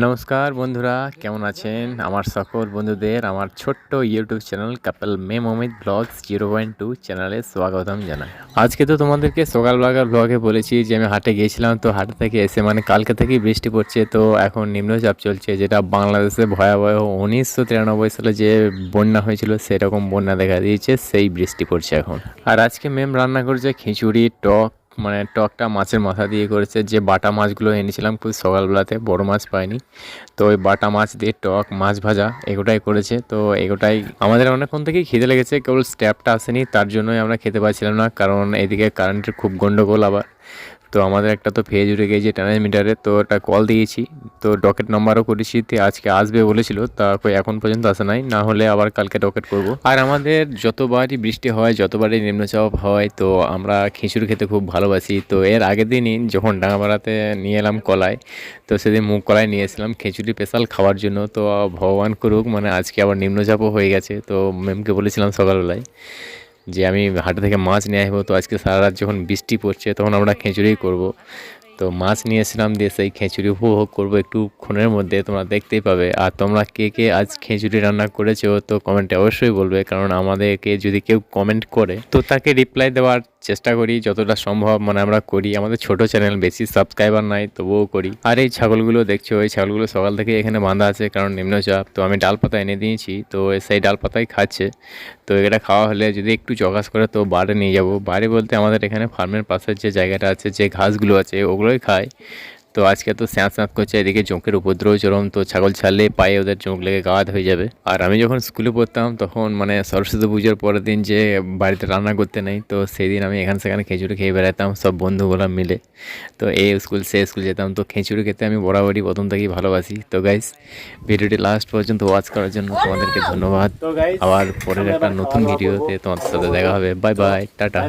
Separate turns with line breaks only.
নমস্কার বন্ধুরা, কেমন আছেন? আমার সকল বন্ধুদের, আমার ছোট্ট ইউটিউব চ্যানেল কাপেল মে মমিত ব্লগস জিরো পয়েন্ট টু চ্যানেলে স্বাগতম জানাই। আজকে তো তোমাদেরকে সকালবেলাকার ব্লগে বলেছি যে, আমি হাটে গিয়েছিলাম, তো হাটে থেকে এসে মানে কালকে থেকেই বৃষ্টি পড়ছে, তো এখন নিম্নচাপ চলছে, যেটা বাংলাদেশে ভয়াবহ উনিশশো তিরানব্বই সালে যে বন্যা হয়েছিল, সেরকম বন্যা দেখা দিয়েছে, সেই বৃষ্টি পড়ছে এখন। আর আজকে ম্যাম রান্না করেছে খিচুড়ি, টক মানে টকটা মাছের মাথা দিয়ে করেছে। যে বাটা মাছগুলো এনেছিলাম, খুব সকালবেলাতে বড় মাছ পাইনি। তো ওই বাটা মাছ দিয়ে টক মাছ ভাজা এগোটাই করেছে। তো এগোটাই আমাদের অনেকক্ষণ থেকেই খেতে লেগেছে, কেবল স্ট্যাপটা আসেনি, তার জন্যই আমরা খেতে পাচ্ছিলাম না। কারণ এদিকে কারেন্টের খুব গণ্ডগোল আবার। তো আমাদের একটা তো ফেজ উঠে গিয়েছে ট্রান্সমিটারে তো একটা কল দিয়েছি। তো ডকেট নাম্বারও করেছি, তো আজকে আসবে বলেছিল, তা এখন পর্যন্ত আসে নাই, না হলে আবার কালকে ডকেট করব। আর আমাদের যতবারই বৃষ্টি হয়, যতবারই নিম্নচাপ হয়, তো আমরা খিচুড়ি খেতে খুব ভালোবাসি। তো এর আগের দিনই যখন ডাঙাপাড়াতে নিয়ে এলাম কলাই, তো সেদিন মুখ কলাই নিয়ে এসেছিলাম খিচুড়ি স্পেশাল খাওয়ার জন্য। তো ভগবান করুক মানে আজকে আবার নিম্নচাপও হয়ে গেছে, তো ম্যামকে বলেছিলাম সকালবেলায়। যে আমি হাটে থেকে মাছ নিয়ে আসব, তো আজকে সারা রাত যখন বৃষ্টি পড়ছে, তখন আমরা খিচুড়ি করব। তো মাছ নিয়ে এসেছিলাম দিয়ে সেই খিচুড়ি উপভোগ করব একটু ক্ষণের মধ্যে, তোমরা দেখতেই পাবে। আর তোমরা কে কে আজ খিচুড়ি রান্না করেছ, তো কমেন্টে অবশ্যই বলবে। কারণ আমাদেরকে যদি কেউ কমেন্ট করে, তো তাকে রিপ্লাই দেওয়ার চেষ্টা করি যতটা সম্ভব মানে আমরা করি। আমাদের ছোট চ্যানেল, বেশি সাবস্ক্রাইবার নাই, তবুও করি। আর এই ছাগলগুলো দেখছ, এই ছাগলগুলো সকাল থেকে এখানে বাঁধা আছে, কারণ নিম্নচাপ। তো আমি ডাল পাতা এনে দিয়েছি, তো সেই ডাল পাতাই খাচ্ছে। তো এটা খাওয়া হলে যদি একটু জগাস করে, তো বাড়ে নিয়ে যাব। বাড়ি বলতে আমাদের এখানে ফার্মের পাশের যে জায়গাটা আছে, যে ঘাসগুলো আছে, ওগুলোই খায়। তো আজকে তো স্যাঁত স্যাঁত করছে এদিকে জোঁকের উপদ্রব চরম তো ছাগল ছাড়লে পায়ে ওদের চোখ লেগে গাঁত হয়ে যাবে। আর আমি যখন স্কুলে পড়তাম তখন মানে সরস্বতী পুজোর পরের দিন যে বাড়িতে রান্না করতে নেই তো সেই দিন আমি এখান সেখানে খিচুড়ি খেয়ে বেড়াতাম সব বন্ধুগুলো মিলে। তো এই স্কুল সে স্কুল যেতাম তো খিচুড়ি খেতে আমি বরাবরই প্রথম থেকেই ভালোবাসি। তো গাইস ভিডিওটি লাস্ট পর্যন্ত ওয়াচ করার জন্য তোমাদেরকে ধন্যবাদ। আবার পরের একটা নতুন ভিডিওতে তোমাদের সাথে দেখা হবে। Bye bye tata.